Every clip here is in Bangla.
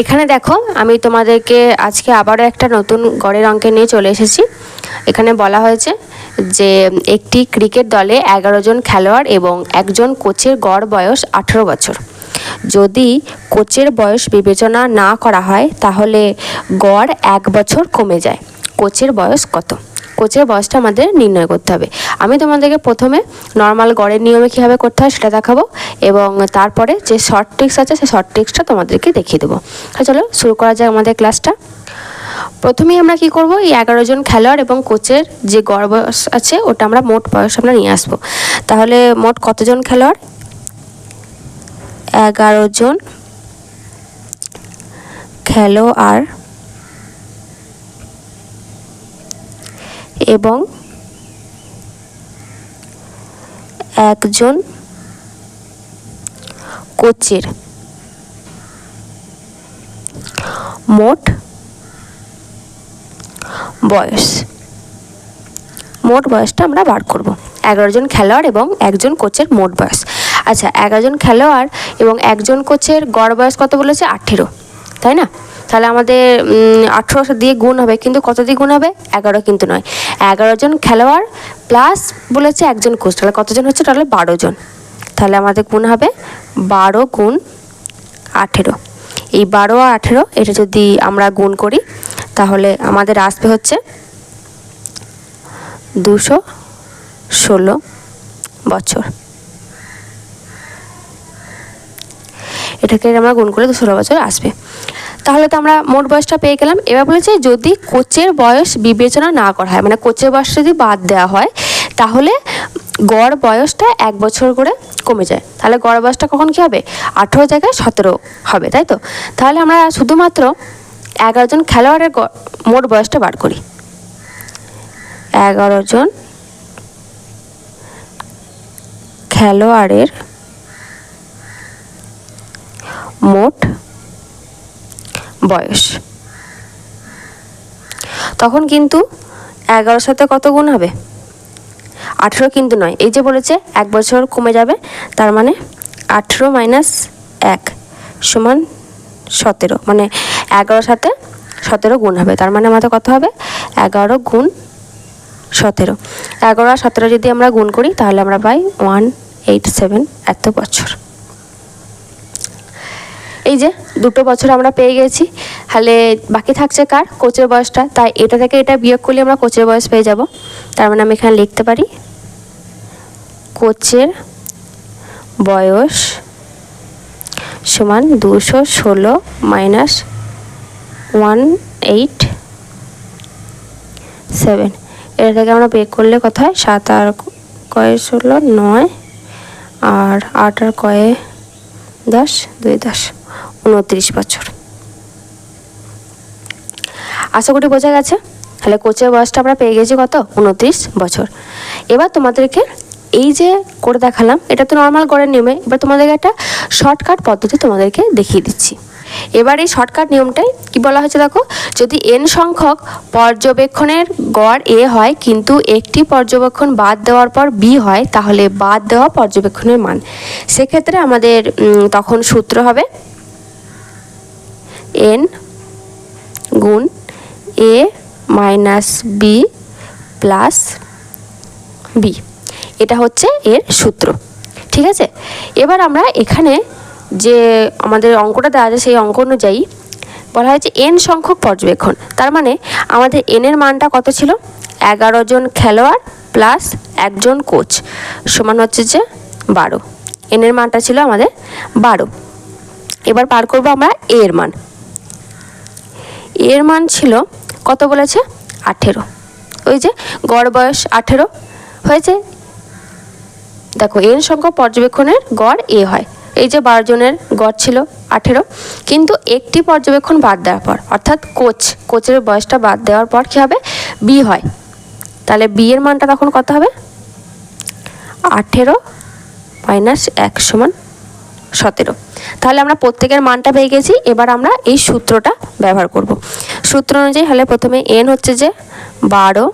এখানে দেখো, আমি তোমাদেরকে আজকে আবারও একটা নতুন গড়ের অঙ্কে নিয়ে চলে এসেছি। এখানে বলা হয়েছে যে, একটি ক্রিকেট দলে এগারো জন খেলোয়াড় এবং একজন কোচের গড় বয়স আঠেরো বছর। যদি কোচের বয়স বিবেচনা না করা হয়, তাহলে গড় এক বছর কমে যায়। কোচের বয়স কত? কোচের বয়সটা আমাদের নির্ণয় করতে হবে। আমি তোমাদেরকে প্রথমে নর্মাল গড়ের নিয়মে কীভাবে করতে হয় সেটা দেখাবো এবং তারপরে যে শর্ট ট্রিক্স আছে সেই শর্ট ট্রিক্সটা তোমাদেরকে দেখিয়ে দেবো। চলো শুরু করা যাক আমাদের ক্লাসটা প্রথমেই আমরা কি করব? এই এগারো জন খেলোয়াড় এবং কোচের যে গড় বয়স আছে ওটা আমরা মোট বয়স আমরা নিয়ে আসব। তাহলে মোট কতজন খেলোয়াড়? এগারো জন খেলোয়াড়। এবং একজন কোচের। মোট বয়স। মোট বয়সটা আমরা বার করব। এগারো জন খেলোয়াড় এবং একজন কোচের মোট বয়স। আচ্ছা এগারো জন খেলোয়াড় এবং একজন কোচের গড় বয়স কত বলেছে? আঠেরো। তাই না? তাহলে আমাদের আঠেরো দিয়ে গুণ হবে। কিন্তু কত দিয়ে গুণ হবে? এগারো কিন্তু নয়। এগারো জন খেলোয়াড় প্লাস বলেছে একজন কোচ তাহলে কতজন হচ্ছে? তাহলে বারো জন। তাহলে আমাদের গুণ হবে বারো গুণ আঠেরো। এই বারো আর আঠেরো, এটা যদি আমরা গুণ করি, তাহলে আমাদের আসবে হচ্ছে দুশো ষোলো বছর। এটাকে আমরা গুণ করলে দুশো বছর আসবে। তাহলে তো আমরা মোট বয়সটা পেয়ে গেলাম। এবার বলেছে যদি কোচের বয়স বিবেচনা না করা হয় মানে কোচের বয়স যদি বাদ দেওয়া হয়, তাহলে গড় বয়সটা এক বছর করে কমে যায়। তাহলে গড় বয়সটা কখন কী হবে? আঠেরো জায়গায় সতেরো হবে, তাই তো? তাহলে আমরা শুধুমাত্র এগারো জন খেলোয়াড়ের মোট বয়সটা বার করি। এগারো জন খেলোয়াড়ের মোট বয়স। তখন কিন্তু এগারোর সাথে কত গুণ হবে? আঠেরো কিন্তু নয়। এই যে বলেছে, এক বছর কমে যাবে, তার মানে আঠেরো মাইনাস এক সমান সতেরো। মানে এগারোর সাথে সতেরো গুণ হবে, তার মানে আমাদের কত হবে? এগারো গুণ সতেরো। এগারো আর সতেরো যদি আমরা গুণ করি, তাহলে আমরা পাই ওয়ান এইট সেভেন এত বছর। এই যে দুটো বছর আমরা পেয়ে গেছি তাহলে বাকি থাকছে কার? কোচের বয়সটা। তাই এটা থেকে এটা বিয়োগ করলে আমরা কোচের বয়স পেয়ে যাব। তার মানে আমি এখানে লিখতে পারি কোচের বয়স সমান দুশো ষোলো মাইনাস ওয়ান এইট সেভেন এটা থেকে আমরা বের করলে কত হয়? সাত আর কয়ে ষোলো? নয়। আর আট আর কয়ে দশ, দুই দশ, উনত্রিশ বছর। আশা করি বোঝা গেছে। তাহলে কোচের বয়সটা আমরা পেয়ে গেছি কত? উনত্রিশ বছর। এবার তোমাদেরকে এই যে করে দেখালাম, এটা তো নর্মাল গড়ের নিয়মে এবার তোমাদেরকে একটা শর্টকাট পদ্ধতি তোমাদেরকে দেখিয়ে দিচ্ছি। এবার এই শর্টকাট নিয়মটাই কি বলা হয়েছে দেখো? যদি এন সংখ্যক পর্যবেক্ষণের গড় এ হয়, কিন্তু একটি পর্যবেক্ষণ বাদ দেওয়ার পর বি হয়, তাহলে বাদ দেওয়া পর্যবেক্ষণের মান। সেক্ষেত্রে আমাদের তখন সূত্র হবে এন গুণ A minus B plus B এটা হচ্ছে এর সূত্র। ঠিক আছে? এবার আমরা এখানে যে আমাদের অঙ্কটা দেওয়া আছে সেই অঙ্ক অনুযায়ী বলা হয়েছে এন সংখ্যক পর্যবেক্ষণ। তার মানে আমাদের এনের মানটা কত ছিল? এগারো জন খেলোয়াড় প্লাস একজন কোচ সমান হচ্ছে যে বারো। এনের মানটা ছিল আমাদের বারো। এবার পার করব আমরা এ এর মান। এর মান ছিল কত বলেছে? আঠেরো। ওই যে গড় বয়স আঠেরো। হয়েছে? দেখো এন সংখ্যক পর্যবেক্ষণের গড় এ হয়। এই যে বারো জনের গড় ছিল আঠেরো, কিন্তু একটি পর্যবেক্ষণ বাদ দেওয়ার পর, অর্থাৎ কোচ, কোচের বয়সটা বাদ দেওয়ার পর কী হবে? বি হয়। তাহলে বি এর মানটা তখন কত হবে? আঠেরো মাইনাস এক সমান সতেরো। তাহলে আমরা প্রত্যেকের মানটা পেয়ে গেছি, এবার আমরা এই সূত্রটা ব্যবহার করব। সূত্র অনুযায়ী হলে প্রথমে এন হচ্ছে যে বারো,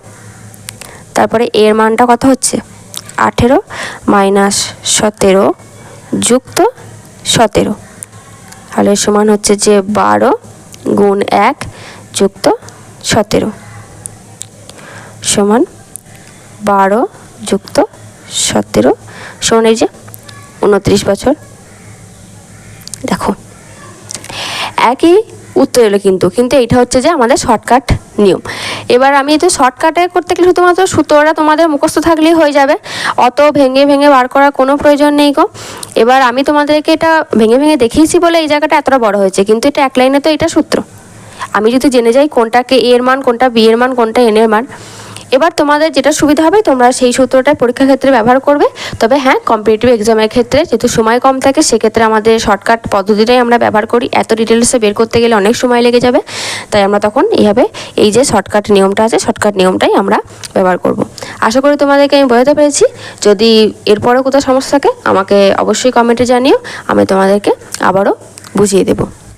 তারপরে এর মানটা কত হচ্ছে? আঠেরো মাইনাস সতেরো যুক্ত সতেরো। তাহলে সমান হচ্ছে যে বারো গুণ এক যুক্ত সতেরো। সমান বারো যুক্ত সতেরো। সমান এই যে উনত্রিশ বছর। দেখো, একই উত্তর এলো কিন্তু কিন্তু এইটা হচ্ছে যে আমাদের শর্টকাট নিয়ম। এবার আমি তো শর্টকাটে করতে গেলে শুধুমাত্র সুতোরা তোমাদের মুখস্থ থাকলেই হয়ে যাবে। অত ভেঙে ভেঙে বার করার কোনো প্রয়োজন নেই গো। এবার আমি তোমাদেরকে এটা ভেঙে ভেঙে দেখিয়েছি বলে এই জায়গাটা এতটা বড় হয়েছে, কিন্তু এটা এক লাইনে তো এটা সূত্র। আমি যদি জেনে যাই কোনটাকে এর মান, কোনটা বি এর মান, কোনটা এন এর মান এবার তোমাদের যেটা সুবিধা হবে, তোমরা সেই সূত্রটা পরীক্ষার ক্ষেত্রে ব্যবহার করবে। তবে হ্যাঁ কম্পিটিটিভ এক্সামের ক্ষেত্রে যেহেতু সময় কম থাকে, সেক্ষেত্রে আমাদের শর্টকাট পদ্ধতিটাই আমরা ব্যবহার করি। এত ডিটেলসে বের করতে গেলে অনেক সময় লেগে যাবে। তাই আমরা তখন এইভাবে এই যে শর্টকাট নিয়মটা আছে শর্টকাট নিয়মটাই আমরা ব্যবহার করব। আশা করি তোমাদেরকে আমি বোঝাতে পেরেছি। যদি এরপরেও কোথাও সমস্যা থাকে, আমাকে অবশ্যই কমেন্টে জানিও। আমি তোমাদেরকে আবারও বুঝিয়ে দেবো।